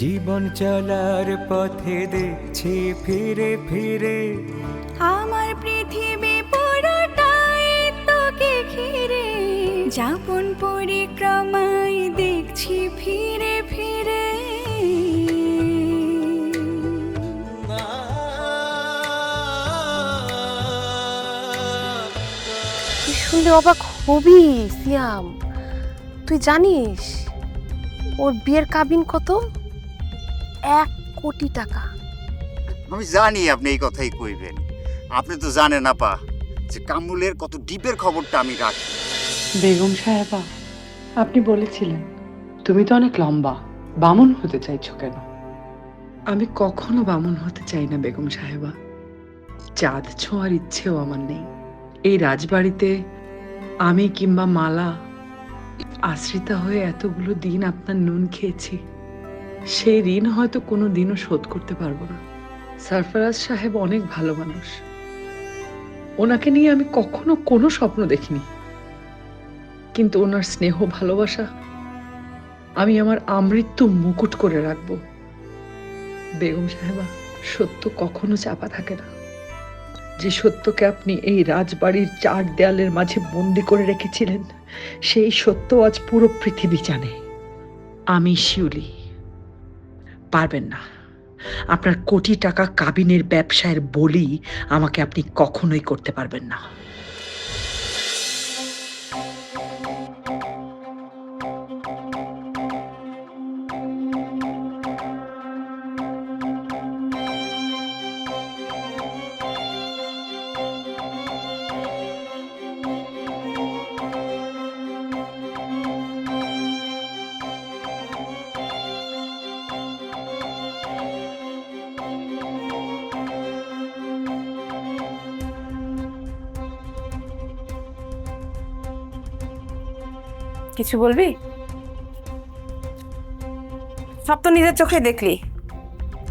জীবন চলার পথে দেখছি ফিরে ফিরে। আমার পৃথিবী পুরোটাই তোকে ঘিরে। যাপন পরিক্রমায় দেখছি ফিরে ফিরে। তুই শুনলে অবাক হবি সিয়াম। তুই জানিস ওর বিয়ের কাবিন কত? এক কোটি টাকা। আমি জানি আপনি এই কথাই কইবেন। আপনি তো জানেন আপা যে কামুলের কত ডিপের খবরটা আমি রাখি। বেগম সাহেবা আপনি বলেছিলেন তুমি তো অনেক লম্বা বামন হতে চাইছো কেন? আমি কখনো বামন হতে চাই না বেগম সাহেবা। চাঁদ ছোঁয়ার ইচ্ছেও আমার নেই। এই রাজবাড়িতে আমি কিংবা মালা আশ্রিতা হয়ে এতগুলো দিন আপনার নুন খেয়েছি। সেই ঋণ হয়তো কোনো দিনও শোধ করতে পারব না। সরফরাজ সাহেব অনেক ভালো মানুষ। ওনাকে নিয়ে আমি কখনো কোনো স্বপ্ন দেখিনি। কিন্তু ওনার স্নেহ, ভালোবাসা আমি আমার আমৃত্যু মুকুট করে রাখব। বেগম সাহেবা সত্য কখনো চাপা থাকে না। যে সত্যকে আপনি এই রাজবাড়ির চার দেয়ালের মাঝে বন্দি করে রেখেছিলেন, সেই সত্য আজ পুরো পৃথিবী জানে। আমি শিউলি। পারবেন না। আপনার কোটি টাকা কাবিনের ব্যবসায়ের বলি আমাকে আপনি কখনোই করতে পারবেন না। কিছু বলবি? সব তো নিজের চোখে দেখলি।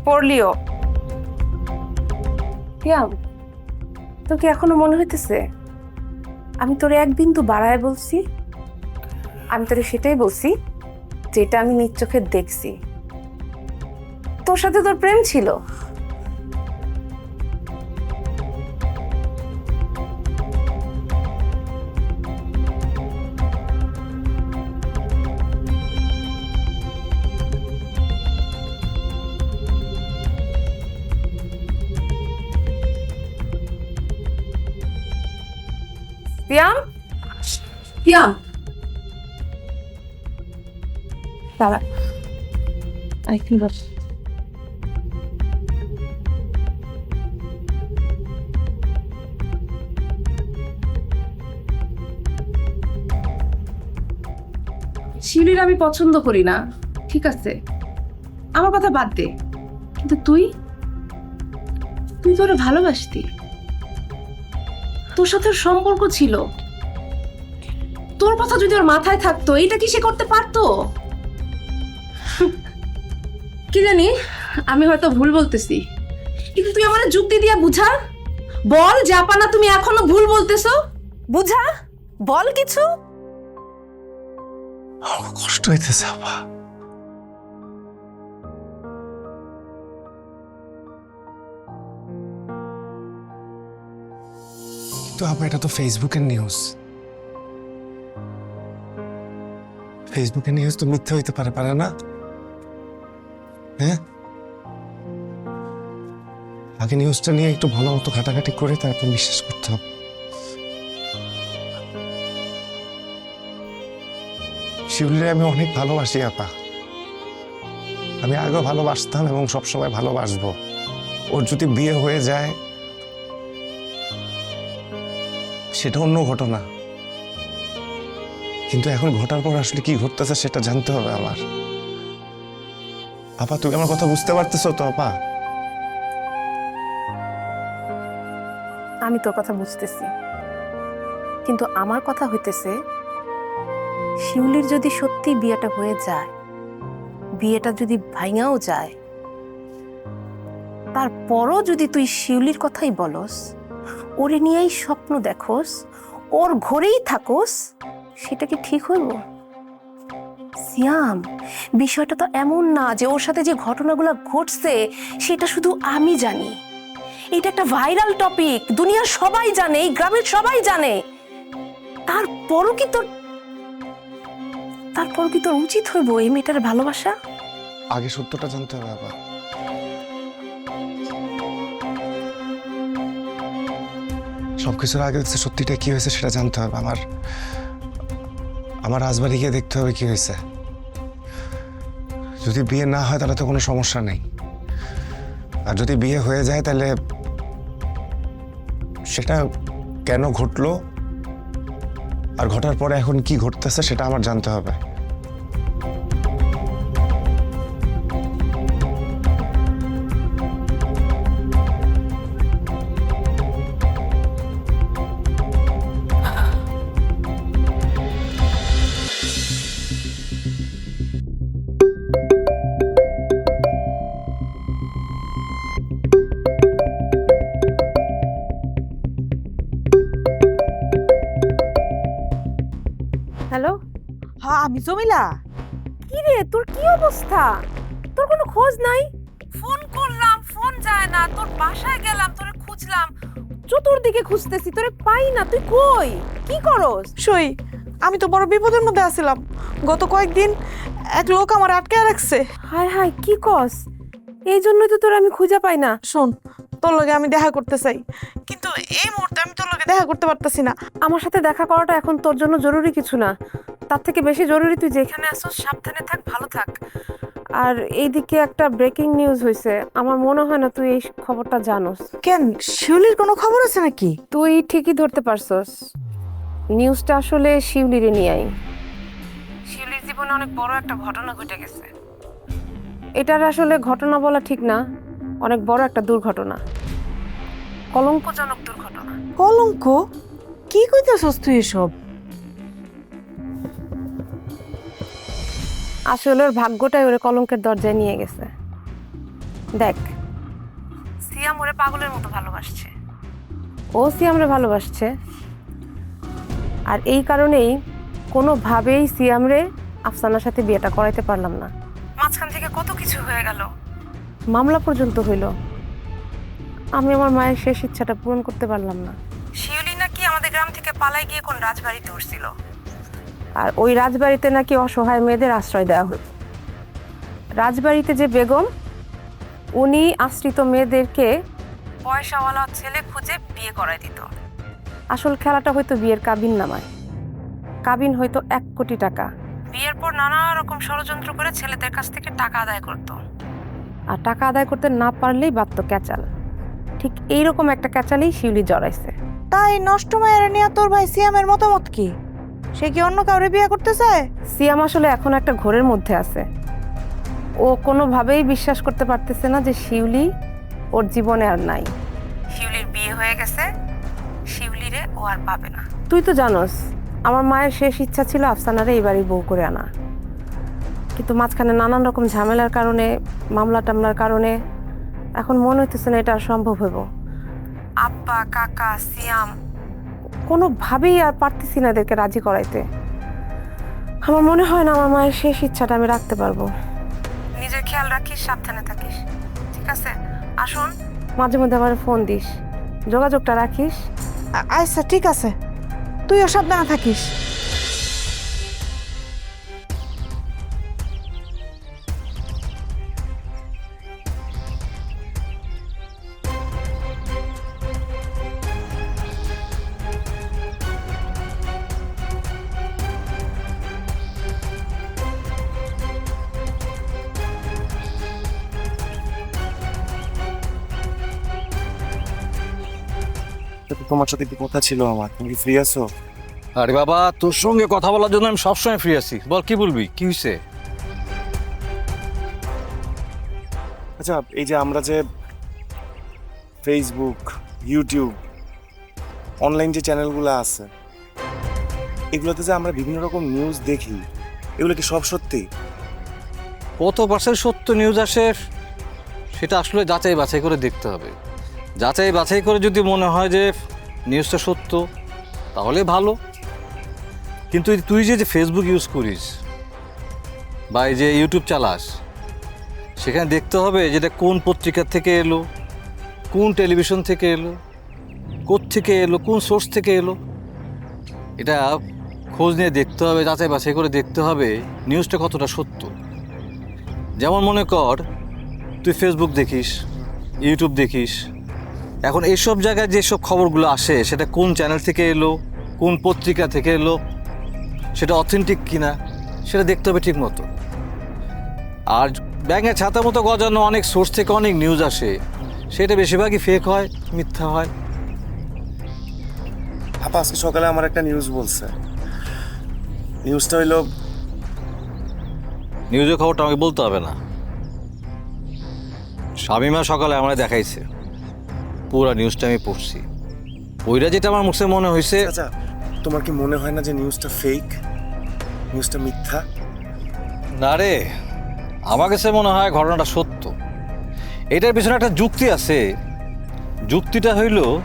পড়লিও। সিয়াম তোর কি এখনও মনে হইতেছে? আমি তোরে এক বিন্দু বাড়ায় বলছি, আমি তোরে সেটাই বলছি, যেটা আমি নিজ চোখে দেখছি। তোর সাথে তোর প্রেম ছিল। সিয়াম দাঁড়া আরেকটু বস শিউলির আমি পছন্দ করি না। ঠিক আছে। আমার কথা বাদ দে। কিন্তু তুই? তুই তোরে ভালোবাসতি। তোর সাথে সম্পর্ক ছিল। তোর কথা যদি ওর মাথায় থাকতো এটা কি সে করতে পারতো? কি জানি আমি হয়তো ভুল বলতেছি। কিন্তু তুই আমার যুক্তি দিয়া বুঝা। বল জাপানা তুমি এখনও ভুল বলতেছো? বুঝা? বল কিছু। আমার কষ্ট হইতেছে আপা কিন্তু আপা এটা তো ফেসবুকের নিউজ ফেসবুকের নিউজ তো মিথ্যে হইতে পারে পারে না? হ্যাঁ? আগে নিউজটা নিয়ে একটু ভালো মতো ঘাটাঘাটি করে তারপর বিশ্বাস করতে হবে। শিউলিরে আমি অনেক ভালোবাসি, আপা। আমি আগেও ভালোবাসতাম এবং সবসময় ভালোবাসবো। ওর যদি বিয়ে হয়ে যায়, সেটা অন্য ঘটনা। কিন্তু এখন ঘটার পর আসলে কি ঘটতেছে সেটা জানতে হবে আমার। আপা, তুমি আমার কথা বুঝতে পারতেছো তো, আপা? আমি তোর কথা বুঝতেছি। কিন্তু আমার কথা হইতেছে, শিউলির যদি সত্যি বিয়েটা হয়ে যায়, বিয়েটা যদি ভাঙাও যায়, তারপরও যদি তুই শিউলির কথাই বলস, ওরে নিয়েই স্বপ্ন দেখোস, ওর ঘরেই থাকোস সেটা কি ঠিক হইব? সিয়াম, বিষয়টা তো এমন না যে ওর সাথে যে ঘটনাগুলো ঘটছে, সেটা শুধু আমি জানি। এটা একটা ভাইরাল টপিক, দুনিয়ার সবাই জানে, এই গ্রামের সবাই জানে। তারপরও কি তোর তারপর কি তোর উচিত হইব এই মেয়েটার ভালোবাসা? আগে সত্যটা জানতে হবে আপা সবকিছুর আগে সত্যিটা কি হয়েছে সেটা জানতে হবে আমার। আমার রাজবাড়ি গিয়ে দেখতে হবে কি হয়েছে। যদি বিয়ে না হয় তাহলে তো কোনো সমস্যা নেই। আর যদি বিয়ে হয়ে যায় তাহলে সেটা কেন ঘটলো? আর ঘটার পরে এখন কি ঘটতেছে সেটা আমার জানতে হবে। আমি জমিলা? কি রে তোর কি অবস্থা? তোর কোনো খোঁজ নাই? ফোন করলাম ফোন যায় না। তোর বাসায় গেলাম তোরে খুঁজলাম। চতুর্দিকে খুঁজতেছি তোরে পাই না তুই কই? কি করস? সই আমি তো বড় বিপদের মধ্যে আছিলাম। গত কয়েকদিন এক লোক আমার আটকে রাখছে। হায় হায় কি কস এই জন্যই তো তোর আমি খুঁজে পাই না। শোন তোর লগে আমি দেখা করতে চাই। কিন্তু এই মুহূর্তে আমি তোর লগে দেখা করতে পারতাছি না। আমার সাথে দেখা করাটা এখন তোর জন্য জরুরি কিছু না। তার থেকে বেশি জরুরি তুই যেখানে আসছ সাবধানে থাক ভালো থাক। আর এইদিকে একটা ব্রেকিং নিউজ হয়েছে আমার মনে হয় না তুই এই খবরটা জানোস। কেন? শিউলির কোনো খবর আছে নাকি? তুই ঠিকই ধরতে পারছস। নিউজটা আসলে শিউলিরে নিয়েই। শিউলির জীবনে অনেক বড় একটা ঘটনা ঘটে গেছে। এটার আসলে ঘটনা বলা ঠিক না। অনেক বড় একটা দুর্ঘটনা। কলঙ্কজনক দুর্ঘটনা। কলঙ্ক? কি কইতেছস তুই এসব? আসলে ওর ভাগ্যটাই ওরে কলঙ্কের দরজায় নিয়ে গেছে। দেখ। সিয়াম ওরে পাগলের মতো ভালোবাসছে। ও সিয়ামরে ভালোবাসছে। আর এই কারণেই কোনোভাবেই সিয়ামরে আফসানার সাথে বিয়েটা করাইতে পারলাম না। মাঝখান থেকে কত কিছু হয়ে গেল। মামলা পর্যন্ত হইল। আমি আমার মায়ের শেষ ইচ্ছাটা পূরণ করতে পারলাম না। শিউলি নাকি আমাদের গ্রাম থেকে পালাই গিয়ে কোন রাজবাড়িতে উঠছিল? আর ওই রাজবাড়িতে নাকি অসহায় মেয়েদের আশ্রয় দেওয়া হতো রাজবাড়িতে যে বেগম, উনি আশ্রিত মেয়েদেরকে পয়সাওয়ালা ছেলে খুঁজে বিয়ে করায় দিত। আসল খেলাটা হয়তো বিয়ের কাবিন নামায় কাবিন হয়তো এক কোটি টাকা। বিয়ের পর নানা রকম ষড়যন্ত্র করে ছেলেদের কাছ থেকে টাকা আদায় করত। আর টাকা আদায় করতে না পারলেই বাত্ত ক্যাচাল। ঠিক এইরকম একটা ক্যাচালেই শিউলি জড়াইছে। তাই নষ্ট মায়ের নিয়ে তোর ভাই সিয়ামের মতামত কি? সে কি অন্য কাউরে বিয়ে করতে চায়? সিয়াম আসলে এখন একটা ঘোরের মধ্যে আছে। ও কোনোভাবেই বিশ্বাস করতে পারতেছে না যে শিউলি ওর জীবনে আর নাই। শিউলির বিয়ে হয়ে গেছে শিউলিরে ও আর পাবে না। তুই তো জানোস আমার মায়ের শেষ ইচ্ছা ছিল আফসানারে এই বাড়ির বউ করে আনা। কিন্তু মাঝখানে নানান রকম ঝামেলার কারণে মামলা টামলার কারণে এখন মনে হইতেছে না এটা আর সম্ভব হইব। আব্বা কাকা সিয়াম কোনোভাবেই আর পারতেছি না এদেরকে রাজি করাইতে। আমার মনে হয় না আমার মায়ের শেষ ইচ্ছাটা আমি রাখতে পারব। নিজের খেয়াল রাখিস, সাবধানে থাকিস, ঠিক আছে? আসুন, মাঝে মধ্যে আমার ফোন দিস। যোগাযোগটা রাখিস। আচ্ছা ঠিক আছে। তুইও সাবধানে থাকিস। সাথে একটু কথা ছিল আমার। তুমি ফ্রি আছো? আরে বাবা তোর সঙ্গে কথা বলার জন্য আমি সবসময় ফ্রি আছি। বল কি বলবি? কি হয়েছে আচ্ছা এই যে আমরা যে ফেসবুক ইউটিউব অনলাইন যে চ্যানেলগুলো আছে এগুলোতে যে আমরা বিভিন্ন রকম নিউজ দেখি এগুলো কি সব সত্যি? কত পার্সেন্ট সত্য নিউজ আসে সেটা আসলে যাচাই বাছাই করে দেখতে হবে। যাচাই বাছাই করে যদি মনে হয় যে নিউজটা সত্য, তাহলে ভালো। কিন্তু তুই যে ফেসবুক ইউজ করিস বা এই যে ইউটিউব চালাস, সেখানে দেখতে হবে যেটা কোন পত্রিকা থেকে এলো, কোন টেলিভিশন থেকে এলো থেকে এলো, কোন সোর্স থেকে এলো। এটা খোঁজ নিয়ে দেখতে হবে, যাচাই বাছাই করে দেখতে হবে নিউজটা কতটা সত্য। যেমন মনে কর, তুই ফেসবুক দেখিস ইউটিউব দেখিস এখন এইসব জায়গায় যেসব খবরগুলো আসে সেটা কোন চ্যানেল থেকে এলো কোন পত্রিকা থেকে এলো সেটা অথেন্টিক কিনা সেটা দেখতে হবে ঠিক মতো। আর ব্যাঙের ছাতা মতো গজানো অনেক সোর্স থেকে অনেক নিউজ আসে সেটা বেশিরভাগই ফেক হয় মিথ্যা হয়। আপা আজকে সকালে আমার একটা নিউজ বলছে। নিউজটা হইল নিউজের খবরটা আমাকে বলতে হবে না। স্বামীমা সকালে আমরা দেখাইছে। পুরো নিউজটা আমি পড়ছি। ওইটা যেটা আমার মুখে মনে হয়েছে আচ্ছা তোমার কি মনে হয় না যে নিউজটা ফেক নিউজটা মিথ্যা? না রে আমার কাছে মনে হয় ঘটনাটা সত্য। এটার পিছনে একটা যুক্তি আছে। যুক্তিটা হইল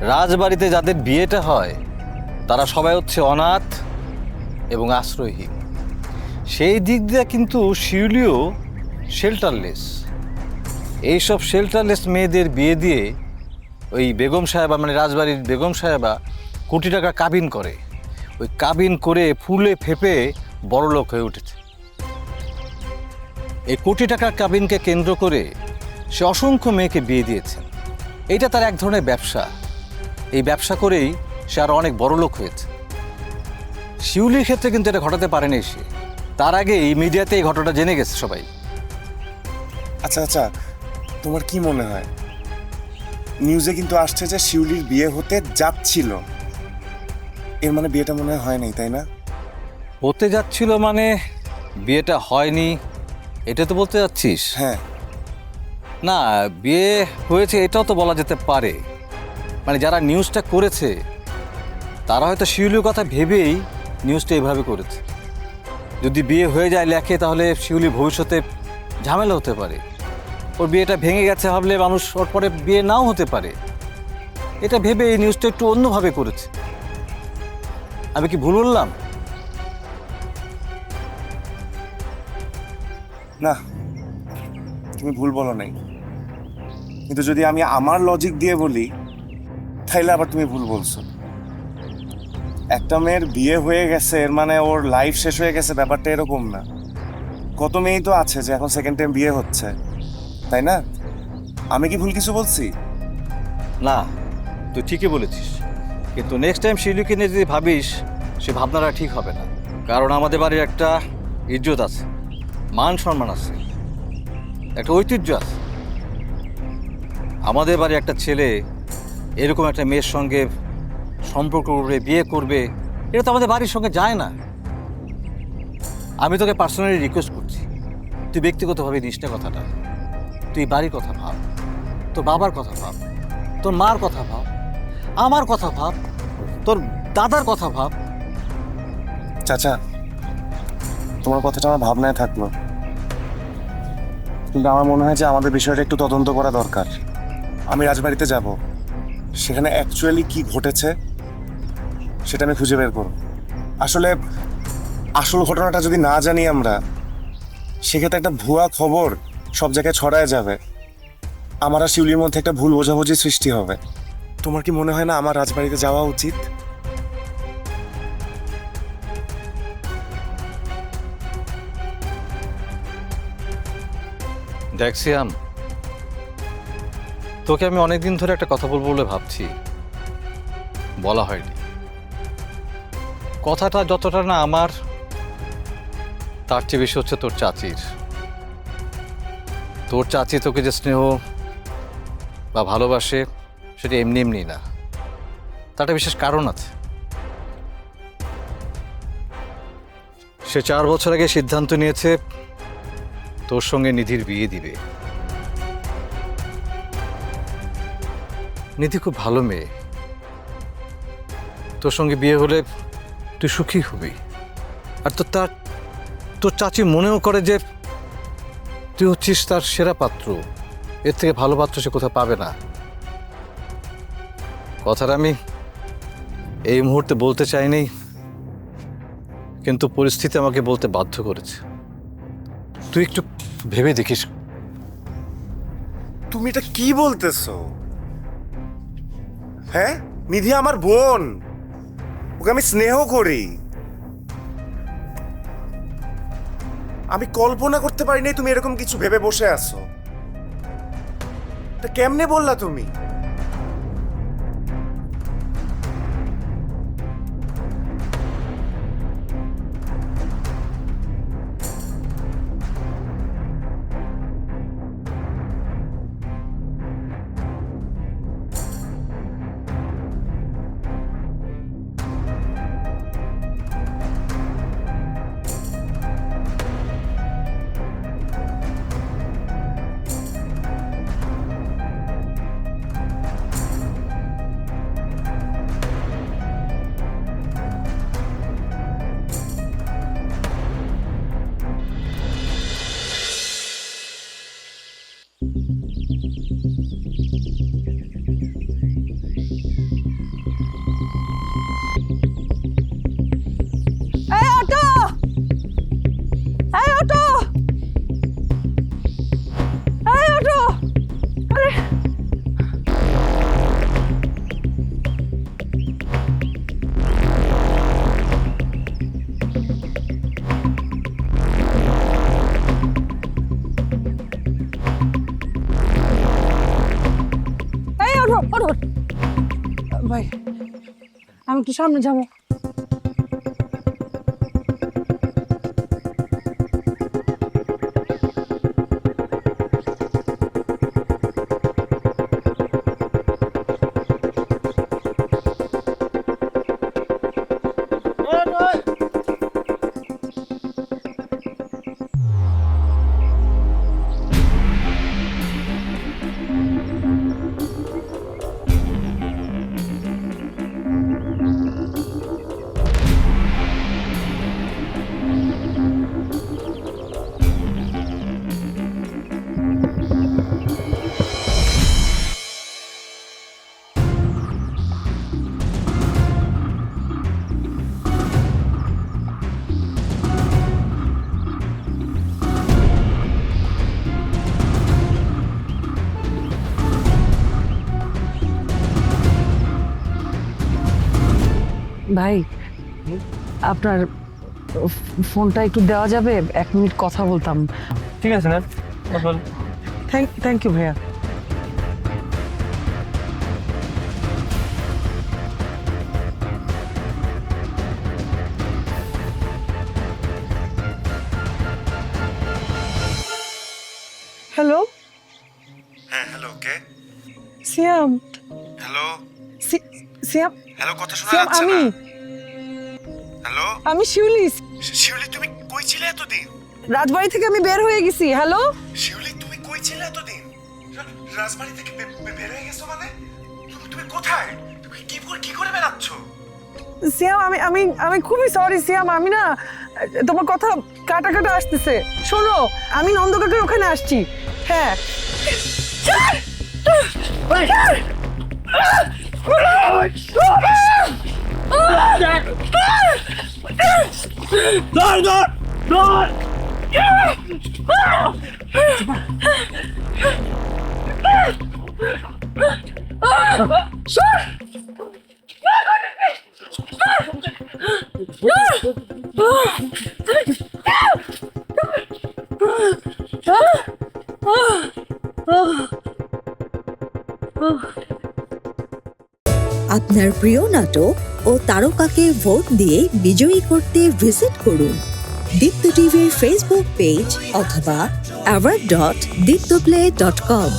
রাজবাড়িতে যাদের বিয়েটা হয় তারা সবাই হচ্ছে অনাথ এবং আশ্রয়হীন। সেই দিক দিয়ে কিন্তু শিউলিও শেল্টারলেস এইসব শেল্টারলেস মেয়েদের বিয়ে দিয়ে ওই বেগম সাহেবা মানে রাজবাড়ির বেগম সাহেবা কোটি টাকা কাবিন করে। ওই কাবিন করে ফুলে ফেপে বড় লোক হয়ে উঠেছে। এই কোটি টাকার কাবিনকে কেন্দ্র করে সে অসংখ্য মেয়েকে বিয়ে দিয়েছে। এইটা তার এক ধরনের ব্যবসা। এই ব্যবসা করেই সে আরও অনেক বড় লোক হয়েছে। শিউলির ক্ষেত্রে কিন্তু এটা ঘটাতে পারেনি সে। তার আগে এই মিডিয়াতে এই ঘটনাটা জেনে গেছে সবাই। আচ্ছা আচ্ছা তোমার কি মনে হয়? নিউজে কিন্তু আসছে যে শিউলির বিয়ে হতে যাচ্ছিল। এর মানে বিয়েটা মনে হয় নাই তাই না? হতে যাচ্ছিল মানে বিয়েটা হয়নি এটা তো বলতে যাচ্ছিস? হ্যাঁ। না বিয়ে হয়েছে এটাও তো বলা যেতে পারে। মানে যারা নিউজটা করেছে তারা হয়তো শিউলির কথা ভেবেই নিউজটা এভাবে করেছে। যদি বিয়ে হয়ে যায় লেখে তাহলে শিউলি ভবিষ্যতে ঝামেলা হতে পারে। ওর বিয়েটা ভেঙে গেছে ভাবলে মানুষ ওর পরে বিয়ে নাও হতে পারে। এটা ভেবে এই নিউজটা একটু অন্যভাবে করেছে। আমি কি ভুল বললাম? না, তুমি ভুল বলো নাই। কিন্তু যদি আমি আমার লজিক দিয়ে বলি, তাইলে আবার তুমি ভুল বলছো। একটা মেয়ের বিয়ে হয়ে গেছে, এর মানে ওর লাইফ শেষ হয়ে গেছে, ব্যাপারটা এরকম না। কত মেয়েই তো আছে যে এখন সেকেন্ড টাইম বিয়ে হচ্ছে। তাই না? আমি কি ভুল কিছু বলছি? না, তুই ঠিকই বলেছিস। কিন্তু নেক্সট টাইম শিউলিকে নিয়ে যদি ভাবিস, সে ভাবনাটা ঠিক হবে না। কারণ আমাদের বাড়ির একটা ইজ্জত আছে, মান সম্মান আছে, একটা ঐতিহ্য আছে। আমাদের বাড়ির একটা ছেলে এরকম একটা মেয়ের সঙ্গে সম্পর্ক করবে, বিয়ে করবে, এটা তো আমাদের বাড়ির সঙ্গে যায় না। আমি তোকে পার্সোনালি রিকোয়েস্ট করছি, তুই ব্যক্তিগতভাবে নিস না কথাটা। তুই বাড়ির কথা ভাব। তোর বাবার কথা ভাব। তোর মার কথা ভাব। আমার কথা ভাব। তোর দাদার কথা ভাব। চাচা, তোমার কথাটা আমার ভাবনায় থাকল। কিন্তু আমার মনে হয় যে আমাদের বিষয়টা একটু তদন্ত করা দরকার। আমি রাজবাড়িতে যাব। সেখানে অ্যাকচুয়ালি কি ঘটেছে, সেটা আমি খুঁজে বের করব। আসলে, আসল ঘটনাটা যদি না জানি আমরা, সেক্ষেত্রে একটা ভুয়া খবর সব জায়গায় ছড়ায় যাবে। আমার আর শিউলির মধ্যে একটা ভুল বোঝাবুঝি সৃষ্টি হবে। তোমার কি মনে হয় না আমার রাজবাড়িতে যাওয়া উচিত? দেখছিয়াম তোকে আমি অনেকদিন ধরে একটা কথা বলব বলে ভাবছি। বলা হয়নি। কথাটা যতটা না আমার, তার চেয়ে বেশি হচ্ছে তোর চাচির। তোর চাচি তোকে যে স্নেহ বা ভালোবাসে, সেটা এমনি এমনি না। তার একটা বিশেষ কারণ আছে। সে চার বছর আগে সিদ্ধান্ত নিয়েছে, তোর সঙ্গে নিধির বিয়ে দিবে। নিধি খুব ভালো মেয়ে। তোর সঙ্গে বিয়ে হলে তুই সুখী হবি। আর তো তার, তোর চাচি মনেও করে যে তুই হচ্ছিস তার সেরা পাত্র। এর থেকে ভালো পাত্র সে কোথাও পাবে না। কথাটা আমি এই মুহূর্তে বলতে চাইনি, কিন্তু পরিস্থিতি আমাকে বলতে বাধ্য করেছে। তুই একটু ভেবে দেখিস। তুমি এটা কি বলতেছো? হ্যাঁ? নিধি আমার বোন। ওকে আমি স্নেহ করি। আমি কল্পনা করতে পারিনি তুমি এরকম কিছু ভেবে বসে আছো। তা কেমনে বললা তুমি? একটু সামনে যাব ভাই আপনার ফোনটা একটু দেওয়া যাবে? এক মিনিট কথা বলতাম। ঠিক আছে না থ্যাংক থ্যাংক ইউ ভাইয়া। হ্যালো হ্যাঁ হ্যালো কে? সিয়াম। হ্যালো সিয়াম। হ্যালো কথা শোনা যাচ্ছে আমি না। হ্যালো আমি শিউলি। শিউলি তুমি কই ছিলে এতদিন? রাজবাড়ি থেকে আমি বের হয়ে গেছি হ্যালো? শিউলি তুমি কই ছিলে এতদিন? রাজবাড়ি থেকে বের হয়ে গেছো মানে? তুমি তুমি কোথায়? তুমি কি করে কি করে বেরাচ্ছ সিয়াম আমি আমি আমি খুবই সরি সিয়াম আমি না তোমার কথা কাটা কাটা আসতেছে। শোনো আমি নন্দকাকার ওখানে আসছি। হ্যাঁ। আপনার প্রিয় নাটক ও তারকাকে ভোট দিয়ে বিজয়ী করতে ভিজিট করুন। দীপ্ত টিভির ফেসবুক পেজ অথবা award dot Deepto play dot com